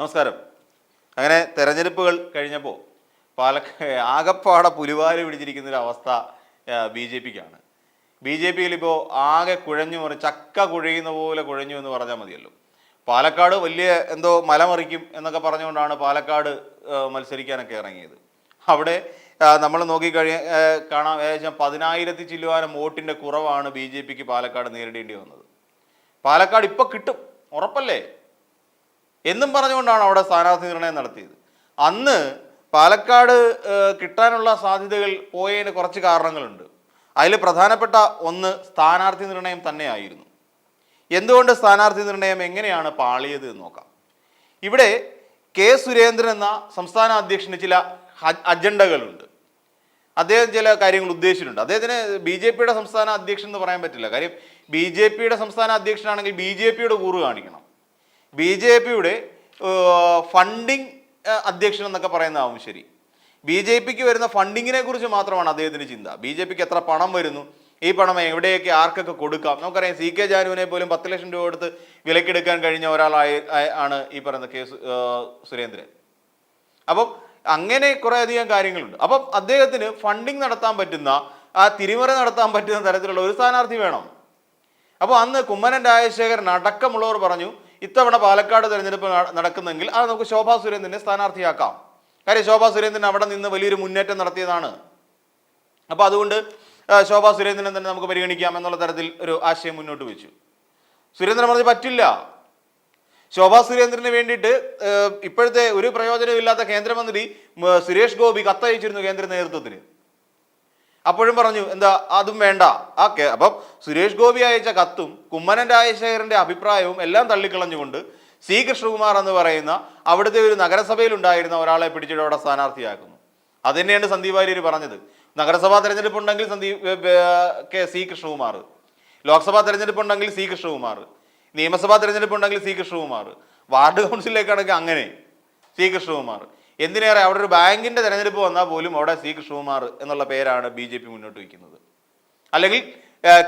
നമസ്കാരം. അങ്ങനെ തെരഞ്ഞെടുപ്പുകൾ കഴിഞ്ഞപ്പോൾ പാലക്ക ആകപ്പാടെ പുലിവാൽ പിടിച്ചിരിക്കുന്ന ഒരു അവസ്ഥ ബി ജെ പിക്കാണ്. ബി ജെ പിയിൽ ഇപ്പോൾ ആകെ കുഴഞ്ഞു മറി ചക്ക കുഴയുന്ന പോലെ കുഴഞ്ഞു എന്ന് പറഞ്ഞാൽ മതിയല്ലോ. പാലക്കാട് വലിയ എന്തോ മലമറിക്കും എന്നൊക്കെ പറഞ്ഞുകൊണ്ടാണ് പാലക്കാട് മത്സരിക്കാനൊക്കെ ഇറങ്ങിയത്. അവിടെ നമ്മൾ നോക്കിക്കഴിഞ്ഞ കാണാം ഏകദേശം പതിനായിരത്തി ചില്ലുവാനം വോട്ടിന്റെ കുറവാണ് ബി ജെ പിക്ക് പാലക്കാട് നേരിടേണ്ടി വന്നത്. പാലക്കാട് ഇപ്പോൾ കിട്ടും ഉറപ്പല്ലേ? എന്നും പറഞ്ഞുകൊണ്ടാണ് അവിടെ സ്ഥാനാർത്ഥി നിർണയം നടത്തിയത്. അന്ന് പാലക്കാട് കിട്ടാനുള്ള സാധ്യതകൾ പോയതിന് കുറച്ച് കാരണങ്ങളുണ്ട്. അതിൽ പ്രധാനപ്പെട്ട ഒന്ന് സ്ഥാനാർത്ഥി നിർണയം തന്നെയായിരുന്നു. എന്തുകൊണ്ട് സ്ഥാനാർത്ഥി നിർണയം എങ്ങനെയാണ് പാളിയത് എന്ന് നോക്കാം. ഇവിടെ കെ സുരേന്ദ്രൻ എന്ന സംസ്ഥാന അധ്യക്ഷന് ചില അജണ്ടകളുണ്ട്. അദ്ദേഹം ചില കാര്യങ്ങൾ ഉദ്ദേശിച്ചിട്ടുണ്ട്. അദ്ദേഹത്തിന് ബി ജെ പിയുടെ സംസ്ഥാന അധ്യക്ഷൻ എന്ന് പറയാൻ പറ്റില്ല. കാര്യം ബി ജെ പിയുടെ സംസ്ഥാന അധ്യക്ഷനാണെങ്കിൽ ബി ജെ പിയുടെ കൂറ് കാണിക്കണം. ബി ജെ പിയുടെ ഫണ്ടിങ് അധ്യക്ഷൻ എന്നൊക്കെ പറയുന്നതാവും ശരി. ബി ജെ പിക്ക് വരുന്ന ഫണ്ടിങ്ങിനെ കുറിച്ച് മാത്രമാണ് അദ്ദേഹത്തിന് ചിന്ത. ബി ജെ പിക്ക് എത്ര പണം വരുന്നു? ഈ പണം എവിടെയൊക്കെ ആർക്കൊക്കെ കൊടുക്കാം? നമുക്കറിയാം സി കെ ജാനുവിനെ പോലും പത്ത് ലക്ഷം രൂപ എടുത്ത് വിലക്കെടുക്കാൻ കഴിഞ്ഞ ഒരാളായി ആണ് ഈ പറയുന്ന കെ സുരേന്ദ്രൻ. അപ്പം അങ്ങനെ കുറേ അധികം കാര്യങ്ങളുണ്ട്. അപ്പം അദ്ദേഹത്തിന് ഫണ്ടിങ് നടത്താൻ പറ്റുന്ന ആ തിരിമറി നടത്താൻ പറ്റുന്ന തരത്തിലുള്ള ഒരു സ്ഥാനാർത്ഥി വേണം. അപ്പോൾ അന്ന് കുമ്മനൻ രാജശേഖരൻ അടക്കമുള്ളവർ പറഞ്ഞു ഇത്തവണ പാലക്കാട് തെരഞ്ഞെടുപ്പ് നടക്കുന്നെങ്കിൽ അത് നമുക്ക് ശോഭാ സുരേന്ദ്രനെ സ്ഥാനാർത്ഥിയാക്കാം. കാര്യം ശോഭാ സുരേന്ദ്രൻ അവിടെ നിന്ന് വലിയൊരു മുന്നേറ്റം നടത്തിയതാണ്. അപ്പോൾ അതുകൊണ്ട് ശോഭാ സുരേന്ദ്രനെ തന്നെ നമുക്ക് പരിഗണിക്കാം എന്നുള്ള തരത്തിൽ ഒരു ആശയം മുന്നോട്ട് വെച്ചു. സുരേന്ദ്രൻ പറഞ്ഞ് പറ്റില്ല. ശോഭാ സുരേന്ദ്രന് വേണ്ടിയിട്ട് ഇപ്പോഴത്തെ ഒരു പ്രയോജനമില്ലാത്ത കേന്ദ്രമന്ത്രി സുരേഷ് ഗോപി കത്തയച്ചിരുന്നു കേന്ദ്ര നേതൃത്വത്തിന്. അപ്പോഴും പറഞ്ഞു എന്താ അതും വേണ്ട. ആ കേ അപ്പം സുരേഷ് ഗോപി അയച്ച കത്തും കുമ്മനൻ രാജശേഖരന്റെ അഭിപ്രായവും എല്ലാം തള്ളിക്കളഞ്ഞുകൊണ്ട് സി കൃഷ്ണകുമാർ എന്ന് പറയുന്ന അവിടുത്തെ ഒരു നഗരസഭയിൽ ഉണ്ടായിരുന്ന ഒരാളെ പിടിച്ചിട്ട് അവിടെ സ്ഥാനാർത്ഥിയാക്കുന്നു. അത് തന്നെയാണ് സന്ദീപ് വാര്യർ പറഞ്ഞത്. നഗരസഭാ തെരഞ്ഞെടുപ്പ് ഉണ്ടെങ്കിൽ സന്ദീപ് കെ സി കൃഷ്ണകുമാർ. ലോക്സഭാ തെരഞ്ഞെടുപ്പ് ഉണ്ടെങ്കിൽ സി കൃഷ്ണകുമാർ. നിയമസഭാ തെരഞ്ഞെടുപ്പ് ഉണ്ടെങ്കിൽ സി കൃഷ്ണകുമാർ. വാർഡ് കൗൺസിലേക്കാണെങ്കിൽ അങ്ങനെ സി കൃഷ്ണകുമാർ. എന്തിനേറെ അവിടെ ഒരു ബാങ്കിന്റെ തെരഞ്ഞെടുപ്പ് വന്നാൽ പോലും അവിടെ സി കൃഷ്ണകുമാർ എന്നുള്ള പേരാണ് ബി ജെ പി മുന്നോട്ട് വയ്ക്കുന്നത്. അല്ലെങ്കിൽ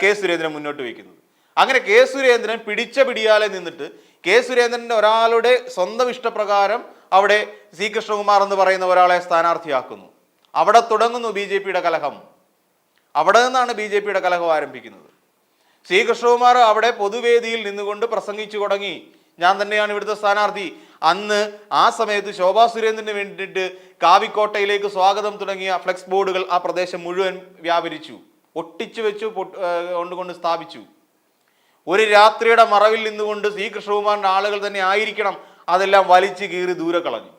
കെ സുരേന്ദ്രൻ മുന്നോട്ട് വയ്ക്കുന്നത്. അങ്ങനെ കെ സുരേന്ദ്രൻ പിടിച്ച പിടിയാലെ നിന്നിട്ട് കെ സുരേന്ദ്രന്റെ ഒരാളുടെ സ്വന്തം ഇഷ്ടപ്രകാരം അവിടെ സി കൃഷ്ണകുമാർ എന്ന് പറയുന്ന ഒരാളെ സ്ഥാനാർത്ഥിയാക്കുന്നു. അവിടെ തുടങ്ങുന്നു ബി ജെ പിയുടെ കലഹം. അവിടെ നിന്നാണ് ബി ജെ പിയുടെ കലഹം ആരംഭിക്കുന്നത്. ശ്രീകൃഷ്ണകുമാർ അവിടെ പൊതുവേദിയിൽ നിന്നുകൊണ്ട് പ്രസംഗിച്ചു തുടങ്ങി. ഞാൻ തന്നെയാണ് ഇവിടുത്തെ സ്ഥാനാർത്ഥി. അന്ന് ആ സമയത്ത് ശോഭാ സുരേന്ദ്രന് വേണ്ടിയിട്ട് കാവിക്കോട്ടയിലേക്ക് സ്വാഗതം തുടങ്ങിയ ഫ്ലെക്സ് ബോർഡുകൾ ആ പ്രദേശം മുഴുവൻ വ്യാപരിച്ചു. ഒട്ടിച്ചു വെച്ചു കൊണ്ടുകൊണ്ട് സ്ഥാപിച്ചു. ഒരു രാത്രിയുടെ മറവിൽ നിന്നുകൊണ്ട് സി കൃഷ്ണകുമാറിന്റെ ആളുകൾ തന്നെ ആയിരിക്കണം അതെല്ലാം വലിച്ചു കീറി ദൂരെ കളഞ്ഞു.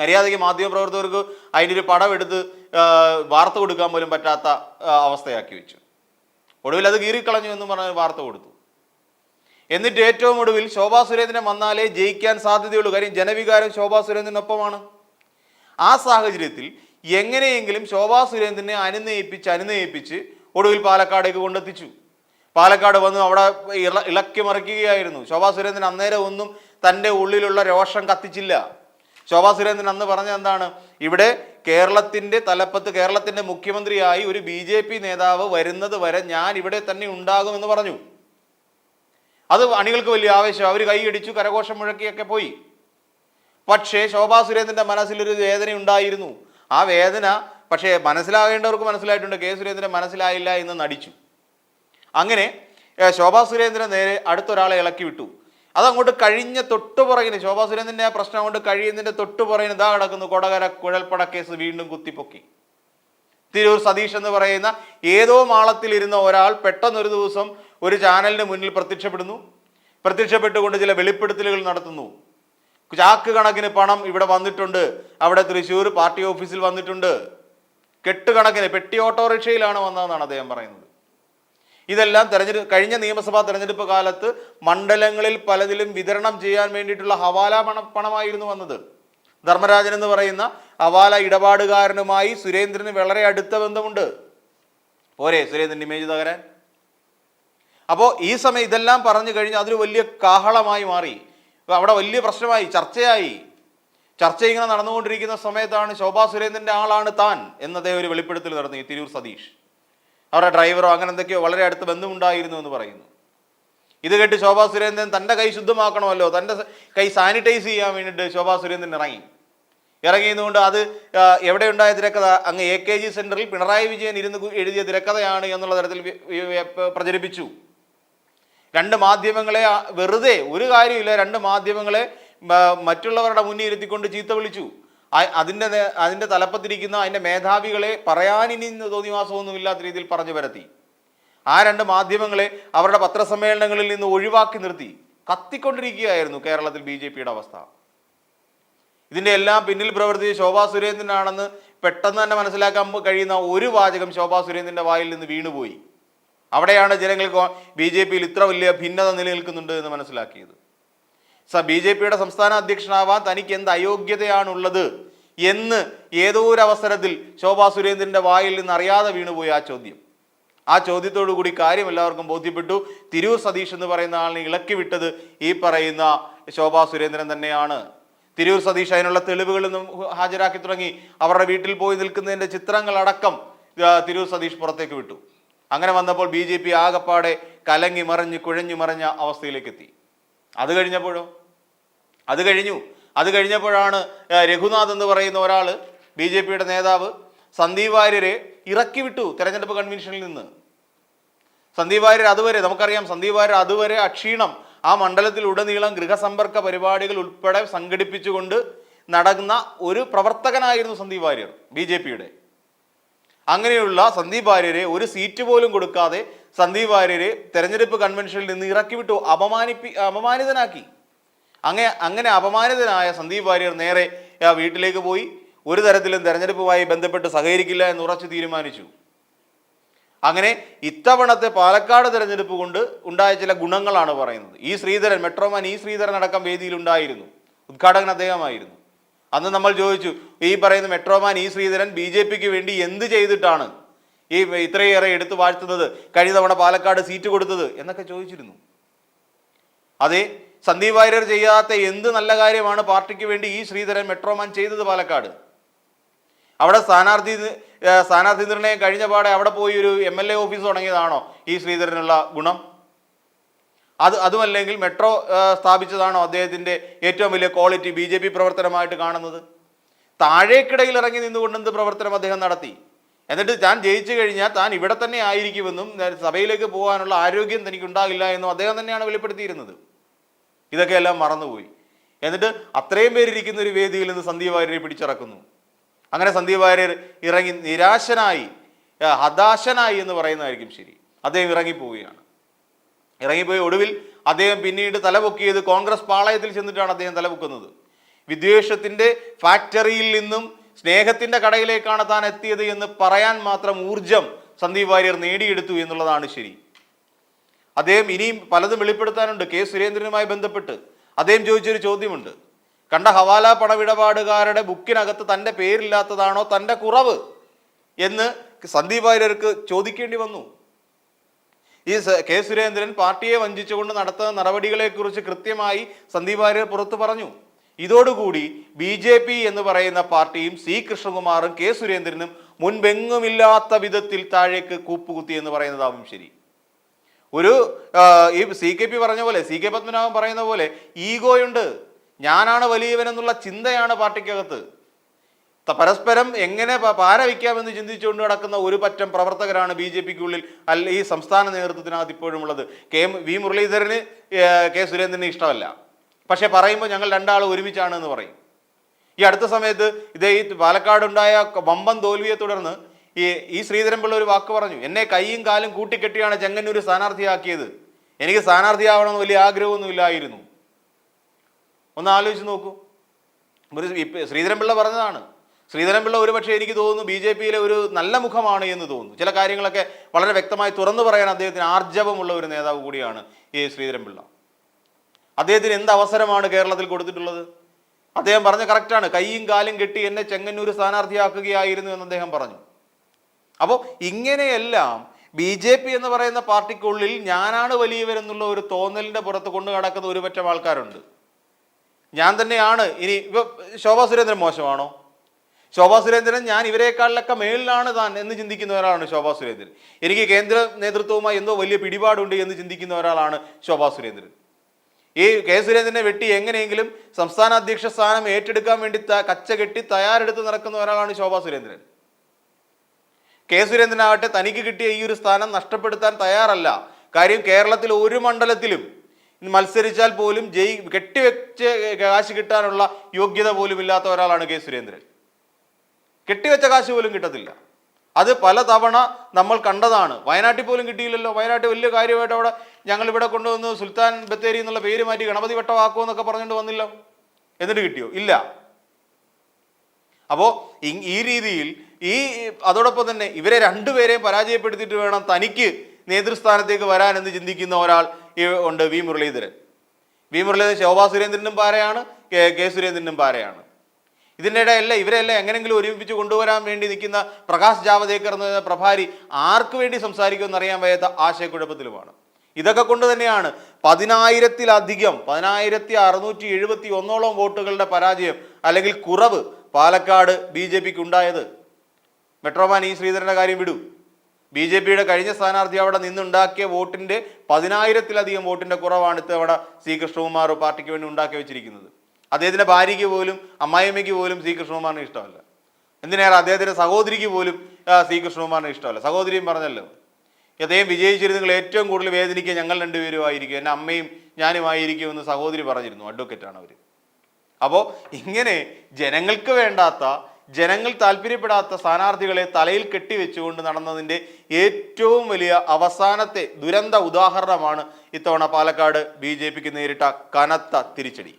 മര്യാദയ്ക്ക് മാധ്യമപ്രവർത്തകർക്ക് അതിന്റെ ഒരു പടം എടുത്ത് വാർത്ത കൊടുക്കാൻ പോലും പറ്റാത്ത അവസ്ഥയാക്കി വെച്ചു. ഒടുവിൽ അത് കീറിക്കളഞ്ഞു എന്ന് പറഞ്ഞ് വാർത്ത കൊടുത്തു. എന്നിട്ട് ഏറ്റവും ഒടുവിൽ ശോഭാ സുരേന്ദ്രൻ വന്നാലേ ജയിക്കാൻ സാധ്യതയുള്ളൂ. കാര്യം ജനവികാരം ശോഭാ സുരേന്ദ്രനൊപ്പമാണ്. ആ സാഹചര്യത്തിൽ എങ്ങനെയെങ്കിലും ശോഭാ സുരേന്ദ്രനെ അനുനയിപ്പിച്ച് അനുനയിപ്പിച്ച് ഒടുവിൽ പാലക്കാടേക്ക് കൊണ്ടെത്തിച്ചു. പാലക്കാട് വന്ന് അവിടെ ഇള ഇളക്കി മറിക്കുകയായിരുന്നു. ശോഭാ സുരേന്ദ്രൻ അന്നേരം ഒന്നും തന്റെ ഉള്ളിലുള്ള രോഷം കത്തിച്ചില്ല. ശോഭാ സുരേന്ദ്രൻ അന്ന് പറഞ്ഞത് എന്താണ്? ഇവിടെ കേരളത്തിന്റെ തലപ്പത്ത് കേരളത്തിന്റെ മുഖ്യമന്ത്രിയായി ഒരു ബി നേതാവ് വരുന്നത് വരെ ഞാൻ ഇവിടെ തന്നെ ഉണ്ടാകുമെന്ന് പറഞ്ഞു. അത് അണികൾക്ക് വലിയ ആവേശം. അവർ കൈയടിച്ചു കരഘോഷം മുഴക്കിയൊക്കെ പോയി. പക്ഷേ ശോഭാ സുരേന്ദ്രന്റെ മനസ്സിലൊരു വേദന ഉണ്ടായിരുന്നു. ആ വേദന പക്ഷേ മനസ്സിലാകേണ്ടവർക്ക് മനസ്സിലായിട്ടുണ്ട്. കെ സുരേന്ദ്രൻ മനസ്സിലായില്ല എന്ന് നടിച്ചു. അങ്ങനെ ശോഭാ സുരേന്ദ്രൻ നേരെ അടുത്തൊരാളെ ഇളക്കി വിട്ടു. അതങ്ങോട്ട് കഴിഞ്ഞ തൊട്ടുപുറകിന് ശോഭാ സുരേന്ദ്രന്റെ ആ പ്രശ്നം കൊണ്ട് കഴിയുന്നതിന്റെ തൊട്ടുപുറകിന് ഇതാ കിടക്കുന്നു കൊടകര കുഴൽപ്പട കേസ് വീണ്ടും കുത്തിപ്പൊക്കി. തിരൂർ സതീഷ് എന്ന് പറയുന്ന ഏതോ മാളത്തിലിരുന്ന ഒരാൾ പെട്ടെന്നൊരു ദിവസം ഒരു ചാനലിന് മുന്നിൽ പ്രത്യക്ഷപ്പെടുന്നു. പ്രത്യക്ഷപ്പെട്ടുകൊണ്ട് ചില വെളിപ്പെടുത്തലുകൾ നടത്തുന്നു. ചാക്ക് കണക്കിന് പണം ഇവിടെ വന്നിട്ടുണ്ട്. അവിടെ തൃശ്ശൂർ പാർട്ടി ഓഫീസിൽ വന്നിട്ടുണ്ട്. കെട്ടുകണക്കിന് പെട്ടി ഓട്ടോറിക്ഷയിലാണ് വന്നതെന്നാണ് അദ്ദേഹം പറയുന്നത്. ഇതെല്ലാം തെരഞ്ഞെടുപ്പ് കഴിഞ്ഞ നിയമസഭാ തെരഞ്ഞെടുപ്പ് കാലത്ത് മണ്ഡലങ്ങളിൽ പലതിലും വിതരണം ചെയ്യാൻ വേണ്ടിയിട്ടുള്ള ഹവാല പണ പണമായിരുന്നു വന്നത്. ധർമ്മരാജൻ എന്ന് പറയുന്ന ഹവാല ഇടപാടുകാരനുമായി സുരേന്ദ്രന് വളരെ അടുത്ത ബന്ധമുണ്ട്. പോരെ സുരേന്ദ്രൻ ഇമേജ് തകരാൻ. അപ്പോൾ ഈ സമയം ഇതെല്ലാം പറഞ്ഞു കഴിഞ്ഞാൽ അതൊരു വലിയ കാഹളമായി മാറി. അവിടെ വലിയ പ്രശ്നമായി ചർച്ചയായി. ചർച്ച ഇങ്ങനെ നടന്നുകൊണ്ടിരിക്കുന്ന സമയത്താണ് ശോഭാ സുരേന്ദ്രന്റെ ആളാണ് താൻ എന്നതേ ഒരു വെളിപ്പെടുത്തൽ നടന്നു ഈ തിരൂർ സതീഷ്. അവരുടെ ഡ്രൈവറോ അങ്ങനെ എന്തൊക്കെയോ വളരെ അടുത്ത് ബന്ധമുണ്ടായിരുന്നു എന്ന് പറയുന്നു. ഇത് കേട്ട് ശോഭാ സുരേന്ദ്രൻ തന്റെ കൈ ശുദ്ധമാക്കണമല്ലോ തന്റെ കൈ സാനിറ്റൈസ് ചെയ്യാൻ വേണ്ടിയിട്ട് ശോഭാ സുരേന്ദ്രൻ ഇറങ്ങി. ഇറങ്ങിയതുകൊണ്ട് അത് എവിടെ എവിടെയുണ്ടായ തിരക്കഥ? അങ്ങ് എ കെ ജി സെന്ററിൽ പിണറായി വിജയൻ ഇരുന്ന് എഴുതിയ തിരക്കഥയാണ് എന്നുള്ള തരത്തിൽ പ്രചരിപ്പിച്ചു. രണ്ട് മാധ്യമങ്ങളെ വെറുതെ ഒരു കാര്യമില്ല രണ്ട് മാധ്യമങ്ങളെ മറ്റുള്ളവരുടെ മുന്നിൽ ഇരുത്തിക്കൊണ്ട് ചീത്ത വിളിച്ചു. അതിന്റെ അതിന്റെ തലപ്പത്തിരിക്കുന്ന അതിന്റെ മേധാവികളെ പറയാനിനി തോന്നിവാസമൊന്നും ഇല്ലാത്ത രീതിയിൽ പറഞ്ഞു വരത്തി ആ രണ്ട് മാധ്യമങ്ങളെ അവരുടെ പത്രസമ്മേളനങ്ങളിൽ നിന്ന് ഒഴിവാക്കി നിർത്തി. കത്തിക്കൊണ്ടിരിക്കുകയായിരുന്നു കേരളത്തിൽ ബി ജെ പിയുടെ അവസ്ഥ. ഇതിന്റെ എല്ലാം പിന്നിൽ പ്രവർത്തിച്ച ശോഭാ സുരേന്ദ്രനാണെന്ന് പെട്ടെന്ന് തന്നെ മനസ്സിലാക്കാൻ കഴിയുന്ന ഒരു വാചകം ശോഭാ സുരേന്ദ്രന്റെ വായിൽ നിന്ന് വീണുപോയി. അവിടെയാണ് ജനങ്ങൾ ബി ജെ പിയിൽ ഇത്ര വലിയ ഭിന്നത നിലനിൽക്കുന്നുണ്ട് എന്ന് മനസ്സിലാക്കിയത്. സ ബി ജെ പിയുടെ സംസ്ഥാന അധ്യക്ഷനാവാൻ തനിക്ക് എന്ത് അയോഗ്യതയാണുള്ളത് എന്ന് ഏതോ ഒരു അവസരത്തിൽ ശോഭാ സുരേന്ദ്രന്റെ വായിൽ നിന്ന് അറിയാതെ വീണുപോയി ആ ചോദ്യം. ആ ചോദ്യത്തോടു കൂടി കാര്യം എല്ലാവർക്കും ബോധ്യപ്പെട്ടു. തിരൂർ സതീഷ് എന്ന് പറയുന്ന ആളിനെ ഇളക്കി വിട്ടത് ഈ പറയുന്ന ശോഭാ സുരേന്ദ്രൻ തന്നെയാണ്. തിരൂർ സതീഷ് അതിനുള്ള തെളിവുകളൊന്നും ഹാജരാക്കി തുടങ്ങി. അവരുടെ വീട്ടിൽ പോയി നിൽക്കുന്നതിന്റെ ചിത്രങ്ങളടക്കം തിരൂർ സതീഷ് പുറത്തേക്ക് വിട്ടു. അങ്ങനെ വന്നപ്പോൾ ബി ജെ പി ആകപ്പാടെ കലങ്ങി മറിഞ്ഞ് കുഴഞ്ഞു മറിഞ്ഞ അവസ്ഥയിലേക്ക് എത്തി അത് കഴിഞ്ഞപ്പോഴോ? അത് കഴിഞ്ഞു. അത് കഴിഞ്ഞപ്പോഴാണ് രഘുനാഥ് എന്ന് പറയുന്ന ഒരാൾ ബി ജെ പിയുടെ നേതാവ് സന്ദീപ് വാര്യരെ ഇറക്കി വിട്ടു തെരഞ്ഞെടുപ്പ് കൺവെൻഷനിൽ നിന്ന്. സന്ദീപ് വാര്യർ അതുവരെ നമുക്കറിയാം സന്ദീപ് വാര്യർ അതുവരെ അക്ഷീണം ആ മണ്ഡലത്തിൽ ഉടനീളം ഗൃഹസമ്പർക്ക പരിപാടികൾ ഉൾപ്പെടെ സംഘടിപ്പിച്ചുകൊണ്ട് നടന്ന ഒരു പ്രവർത്തകനായിരുന്നു സന്ദീപ് വാര്യർ ബി ജെ പിയുടെ. അങ്ങനെയുള്ള സന്ദീപ് വാര്യരെ ഒരു സീറ്റ് പോലും കൊടുക്കാതെ സന്ദീപ് വാര്യരെ തെരഞ്ഞെടുപ്പ് കൺവെൻഷനിൽ നിന്ന് ഇറക്കി വിട്ടു അപമാനിപ്പി അപമാനിതനാക്കി. അങ്ങനെ അങ്ങനെ അപമാനിതനായ സന്ദീപ് വാര്യർ നേരെ വീട്ടിലേക്ക് പോയി ഒരു തരത്തിലും തെരഞ്ഞെടുപ്പുമായി ബന്ധപ്പെട്ട് സഹകരിക്കില്ല എന്ന് ഉറച്ചു തീരുമാനിച്ചു. അങ്ങനെ ഇത്തവണത്തെ പാലക്കാട് തെരഞ്ഞെടുപ്പ് കൊണ്ട് ഉണ്ടായ ചില ഗുണങ്ങളാണ് പറയുന്നത്. ഈ ശ്രീധരൻ മെട്രോമാൻ ഈ ശ്രീധരൻ അടക്കം വേദിയിൽ ഉണ്ടായിരുന്നു. ഉദ്ഘാടകൻ അദ്ദേഹമായിരുന്നു. അന്ന് നമ്മൾ ചോദിച്ചു ഈ പറയുന്ന മെട്രോമാൻ ഈ ശ്രീധരൻ ബി ജെ പിക്ക് വേണ്ടി എന്ത് ചെയ്തിട്ടാണ് ഈ ഇത്രയേറെ എടുത്തു വാഴ്ത്തുന്നത്? കഴിഞ്ഞ തവണ പാലക്കാട് സീറ്റ് കൊടുത്തത് എന്നൊക്കെ ചോദിച്ചിരുന്നു. അതെ സന്ദീപ് വാര്യർ ചെയ്യാത്ത എന്ത് നല്ല കാര്യമാണ് പാർട്ടിക്ക് വേണ്ടി ഈ ശ്രീധരൻ മെട്രോമാൻ ചെയ്തത് പാലക്കാട്? അവിടെ സ്ഥാനാർത്ഥി സ്ഥാനാർത്ഥി നിർണയം കഴിഞ്ഞ പാടെ അവിടെ പോയി ഒരു എം എൽ എ ഓഫീസ് തുടങ്ങിയതാണോ ഈ ശ്രീധരനുള്ള ഗുണം? അത് അതുമല്ലെങ്കിൽ മെട്രോ സ്ഥാപിച്ചതാണോ അദ്ദേഹത്തിന്റെ ഏറ്റവും വലിയ ക്വാളിറ്റി ബി ജെ പി പ്രവർത്തനമായിട്ട് കാണുന്നത്? താഴേക്കിടയിൽ ഇറങ്ങി നിന്നുകൊണ്ട് എന്ത് പ്രവർത്തനം അദ്ദേഹം നടത്തി? എന്നിട്ട് താൻ ജയിച്ചു കഴിഞ്ഞാൽ താൻ ഇവിടെ തന്നെ ആയിരിക്കുമെന്നും സഭയിലേക്ക് പോകാനുള്ള ആരോഗ്യം തനിക്ക് ഉണ്ടാകില്ല എന്നും അദ്ദേഹം തന്നെയാണ് വെളിപ്പെടുത്തിയിരുന്നത്. ഇതൊക്കെ എല്ലാം മറന്നുപോയി. എന്നിട്ട് അത്രയും പേരിരിക്കുന്ന ഒരു വേദിയിൽ നിന്ന് സന്ദീപ് വാര്യരെ പിടിച്ചിറക്കുന്നു. അങ്ങനെ സന്ദീപ് വാര്യർ ഇറങ്ങി നിരാശനായി ഹതാശനായി എന്ന് പറയുന്നതായിരിക്കും ശരി. അദ്ദേഹം ഇറങ്ങിപ്പോവുകയാണ്. ഇറങ്ങിപ്പോയി ഒടുവിൽ അദ്ദേഹം പിന്നീട് തലപൊക്കിയത് കോൺഗ്രസ് പാളയത്തിൽ ചെന്നിട്ടാണ് അദ്ദേഹം തലപൊക്കുന്നത്. വിദ്വേഷത്തിന്റെ ഫാക്ടറിയിൽ നിന്നും സ്നേഹത്തിന്റെ കടയിലേക്കാണ് താൻ എത്തിയത് എന്ന് പറയാൻ മാത്രം ഊർജം സന്ദീപ് വാര്യർ നേടിയെടുത്തു എന്നുള്ളതാണ് ശരി. അദ്ദേഹം ഇനിയും പലതും വെളിപ്പെടുത്താനുണ്ട്. കെ സുരേന്ദ്രനുമായി ബന്ധപ്പെട്ട് അദ്ദേഹം ചോദിച്ചൊരു ചോദ്യമുണ്ട്. കണ്ട ഹവാല പണമിടപാടുകാരുടെ ബുക്കിനകത്ത് തന്റെ പേരില്ലാത്തതാണോ തന്റെ കുറവ് എന്ന് സന്ദീപ് വാര്യർക്ക് ചോദിക്കേണ്ടി വന്നു. ഈ കെ സുരേന്ദ്രൻ പാർട്ടിയെ വഞ്ചിച്ചുകൊണ്ട് നടത്തുന്ന നടപടികളെക്കുറിച്ച് കൃത്യമായി സന്ദീപ് വാര്യർ പുറത്തു പറഞ്ഞു. ഇതോടുകൂടി ബി ജെ പി എന്ന് പറയുന്ന പാർട്ടിയും സി കൃഷ്ണകുമാറും കെ സുരേന്ദ്രനും മുൻപെങ്ങുമില്ലാത്ത വിധത്തിൽ താഴേക്ക് കൂപ്പുകുത്തി എന്ന് പറയുന്നതാവും ശരി. ഒരു ഈ സി കെ പി പറഞ്ഞ പോലെ സി കെ പത്മനാഭൻ പറയുന്ന പോലെ ഈഗോയുണ്ട്. ഞാനാണ് വലിയവനെന്നുള്ള ചിന്തയാണ് പാർട്ടിക്കകത്ത്. പരസ്പരം എങ്ങനെ പാര വയ്ക്കാമെന്ന് ചിന്തിച്ചുകൊണ്ട് നടക്കുന്ന ഒരു പറ്റം പ്രവർത്തകരാണ് ബി ജെ പിക്കുള്ളിൽ അല്ല ഈ സംസ്ഥാന നേതൃത്വത്തിനകത്ത് ഇപ്പോഴും ഉള്ളത് കെ വി മുരളീധരന് കെ സുരേന്ദ്രന് ഇഷ്ടമല്ല. പക്ഷെ പറയുമ്പോൾ ഞങ്ങൾ രണ്ടാളും ഒരുമിച്ചാണ് എന്ന് പറയും. ഈ അടുത്ത സമയത്ത് ഇതേ ഈ പാലക്കാടുണ്ടായ വമ്പൻ തോൽവിയെ തുടർന്ന് ഈ ഈ ശ്രീധരൻപിള്ള ഒരു വാക്ക് പറഞ്ഞു. എന്നെ കൈയും കാലും കൂട്ടിക്കെട്ടിയാണ് ചെങ്ങന്നൂർ സ്ഥാനാർത്ഥിയാക്കിയത്. എനിക്ക് സ്ഥാനാർത്ഥിയാവണമെന്ന് വലിയ ആഗ്രഹമൊന്നുമില്ലായിരുന്നു. ഒന്ന് ആലോചിച്ച് നോക്കൂ. ശ്രീധരൻപിള്ള പറഞ്ഞതാണ്. ശ്രീധരൻപിള്ള ഒരു പക്ഷേ എനിക്ക് തോന്നുന്നു ബി ജെ പിയിലെ ഒരു നല്ല മുഖമാണ് എന്ന് തോന്നുന്നു. ചില കാര്യങ്ങളൊക്കെ വളരെ വ്യക്തമായി തുറന്നു പറയാൻ അദ്ദേഹത്തിന് ആർജവമുള്ള ഒരു നേതാവ് കൂടിയാണ് ഈ ശ്രീധരൻപിള്ള. അദ്ദേഹത്തിന് എന്ത് അവസരമാണ് കേരളത്തിൽ കൊടുത്തിട്ടുള്ളത്? അദ്ദേഹം പറഞ്ഞ കറക്റ്റാണ്. കൈയും കാലും കെട്ടി എന്നെ ചെങ്ങന്നൂർ സ്ഥാനാർത്ഥിയാക്കുകയായിരുന്നു എന്ന് അദ്ദേഹം പറഞ്ഞു. അപ്പോൾ ഇങ്ങനെയെല്ലാം ബി ജെ പി എന്ന് പറയുന്ന പാർട്ടിക്കുള്ളിൽ ഞാനാണ് വലിയവരെന്നുള്ള ഒരു തോന്നലിന്റെ പുറത്ത് കൊണ്ടു നടക്കുന്ന ഒരുപറ്റം ആൾക്കാരുണ്ട്. ഞാൻ തന്നെയാണ്. ഇനി ഇപ്പോൾ ശോഭാ സുരേന്ദ്രൻ മോശമാണോ? ശോഭാ സുരേന്ദ്രൻ ഞാൻ ഇവരെക്കാളിലൊക്കെ മേളിലാണ് താൻ എന്ന് ചിന്തിക്കുന്ന ഒരാളാണ് ശോഭാ സുരേന്ദ്രൻ. എനിക്ക് കേന്ദ്ര നേതൃത്വവുമായി എന്തോ വലിയ പിടിപാടുണ്ട് എന്ന് ചിന്തിക്കുന്ന ഒരാളാണ് ശോഭാ സുരേന്ദ്രൻ. ഈ കെ സുരേന്ദ്രനെ വെട്ടി എങ്ങനെയെങ്കിലും സംസ്ഥാന അധ്യക്ഷ സ്ഥാനം ഏറ്റെടുക്കാൻ വേണ്ടി ത- കച്ച കെട്ടി തയ്യാറെടുത്ത് നടക്കുന്ന ഒരാളാണ് ശോഭാ സുരേന്ദ്രൻ. കെ സുരേന്ദ്രനാവട്ടെ തനിക്ക് കിട്ടിയ ഈ ഒരു സ്ഥാനം നഷ്ടപ്പെടുത്താൻ തയ്യാറല്ല. കാര്യം കേരളത്തിൽ ഒരു മണ്ഡലത്തിലും മത്സരിച്ചാൽ പോലും ജയി കെട്ടിവെച്ച് കാശ് കിട്ടാനുള്ള യോഗ്യത പോലും ഇല്ലാത്ത ഒരാളാണ് കെ സുരേന്ദ്രൻ. കെട്ടിവെച്ച കാശ് പോലും കിട്ടത്തില്ല. അത് പല തവണ നമ്മൾ കണ്ടതാണ്. വയനാട്ടിൽ പോലും കിട്ടിയില്ലല്ലോ. വയനാട്ടിൽ വലിയ കാര്യമായിട്ട് അവിടെ ഞങ്ങൾ ഇവിടെ കൊണ്ടുവന്ന് സുൽത്താൻ ബത്തേരി എന്നുള്ള പേര് മാറ്റി ഗണപതി വെട്ടമാക്കുമോ എന്നൊക്കെ പറഞ്ഞുകൊണ്ട് വന്നില്ല. എന്നിട്ട് കിട്ടിയോ? ഇല്ല. അപ്പോൾ ഈ രീതിയിൽ ഈ അതോടൊപ്പം തന്നെ ഇവരെ രണ്ടുപേരെയും പരാജയപ്പെടുത്തിയിട്ട് വേണം തനിക്ക് നേതൃസ്ഥാനത്തേക്ക് വരാൻ എന്ന് ചിന്തിക്കുന്ന ഒരാൾ ഉണ്ട് വി മുരളീധരൻ. വി മുരളീധരൻ ശോഭാ സുരേന്ദ്രനും പാരയാണ് കെ സുരേന്ദ്രനും പാരയാണ്. ഇതിന്റെ ഇടയല്ല ഇവരെല്ലാം എങ്ങനെങ്കിലും ഒരുമിപ്പിച്ച് കൊണ്ടുവരാൻ വേണ്ടി നിൽക്കുന്ന പ്രകാശ് ജാവദേക്കർ എന്ന് പറയുന്ന പ്രഭാരി ആർക്ക് വേണ്ടി സംസാരിക്കുമെന്ന് അറിയാൻ വയ്യാത്ത ആശയക്കുഴപ്പത്തിലുമാണ്. ഇതൊക്കെ കൊണ്ട് തന്നെയാണ് പതിനായിരത്തിലധികം പതിനായിരത്തി അറുന്നൂറ്റി എഴുപത്തി ഒന്നോളം വോട്ടുകളുടെ പരാജയം അല്ലെങ്കിൽ കുറവ് പാലക്കാട് ബി ജെ പിക്ക് ഉണ്ടായത് മെട്രോമാൻ ഈ ശ്രീധരന്റെ കാര്യം വിടൂ. ബി ജെ പിയുടെ കഴിഞ്ഞ സ്ഥാനാർത്ഥി അവിടെ നിന്നുണ്ടാക്കിയ വോട്ടിന്റെ പതിനായിരത്തിലധികം വോട്ടിന്റെ കുറവാണ് ഇത്തവണ സി പാർട്ടിക്ക് വേണ്ടി ഉണ്ടാക്കി വെച്ചിരിക്കുന്നത്. അദ്ദേഹത്തിന്റെ ഭാര്യയ്ക്ക് പോലും അമ്മായിയമ്മയ്ക്ക് പോലും സി കൃഷ്ണകുമാറിന് ഇഷ്ടമല്ല. എന്തിനേറെ അദ്ദേഹത്തിന്റെ സഹോദരിക്ക് പോലും ശ്രീകൃഷ്ണകുമാറിന് ഇഷ്ടമല്ല. സഹോദരിയും പറഞ്ഞല്ലോ അദ്ദേഹം വിജയിച്ചിരുന്നെങ്കിൽ ഏറ്റവും കൂടുതൽ വേദനിക്കുക ഞങ്ങൾ രണ്ടുപേരും ആയിരിക്കും എന്റെ അമ്മയും ഞാനുമായിരിക്കും എന്ന് സഹോദരി പറഞ്ഞിരുന്നു അഡ്വക്കേറ്റാണ് അവർ അപ്പോൾ ഇങ്ങനെ ജനങ്ങൾക്ക് വേണ്ടാത്ത ജനങ്ങൾ താല്പര്യപ്പെടാത്ത സ്ഥാനാർത്ഥികളെ തലയിൽ കെട്ടിവെച്ചുകൊണ്ട് നടന്നതിന്റെ ഏറ്റവും വലിയ അവസാനത്തെ ദുരന്ത ഉദാഹരണമാണ് ഇത്തവണ പാലക്കാട് ബി നേരിട്ട കനത്ത തിരിച്ചടി.